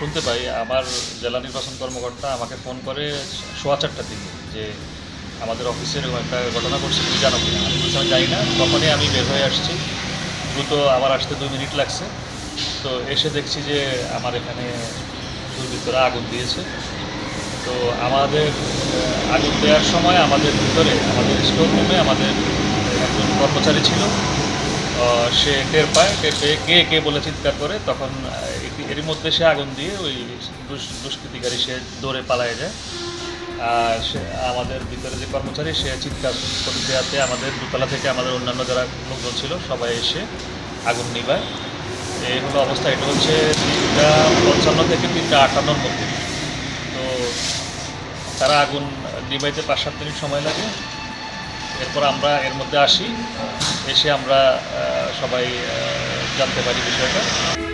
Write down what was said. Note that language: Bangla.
শুনতে পাই, আমার জেলা নির্বাচন কর্মকর্তা আমাকে ফোন করে সোয়া চারটার দিকে যে আমাদের অফিসের একটা ঘটনা ঘটছে, তুমি জানো কিনা? আমি বলছি, আমি জানি না। তখনই আমি বের হয়ে আসছি। দ্রুত আমার আসতে দুই মিনিট লাগছে। তো এসে দেখছি যে আমার এখানে দুর্বৃত্তরা আগুন দিয়েছে। তো আমাদের আগুন দেওয়ার সময় আমাদের ভিতরে, আমাদের স্টোর রুমে আমাদের একজন কর্মচারী ছিল। সে টের পায় টের পেয়ে কে কে বলে চিৎকার করে, তখন এরই মধ্যে সে আগুন দিয়ে ওই দুষ- দুষ্কৃতিকারী সে দৌড়ে পালায় যায়। আর সে, আমাদের ভিতরে যে কর্মচারী, সে চিৎকার করে দেওয়াতে আমাদের দোতলা থেকে আমাদের অন্যান্য যারা লোকজন ছিল, সবাই এসে আগুন নিবায় এই হলো অবস্থা, এটা হচ্ছে তিনটা পঞ্চান্ন থেকে তিনটা আটান্নর মধ্যে। তো তারা আগুন নিবাইতে পাঁচ সাত মিনিট সময় লাগে। এরপর আমরা এর মধ্যে আসি। এসে আমরা সবাই জানতে পারি বিষয়টা।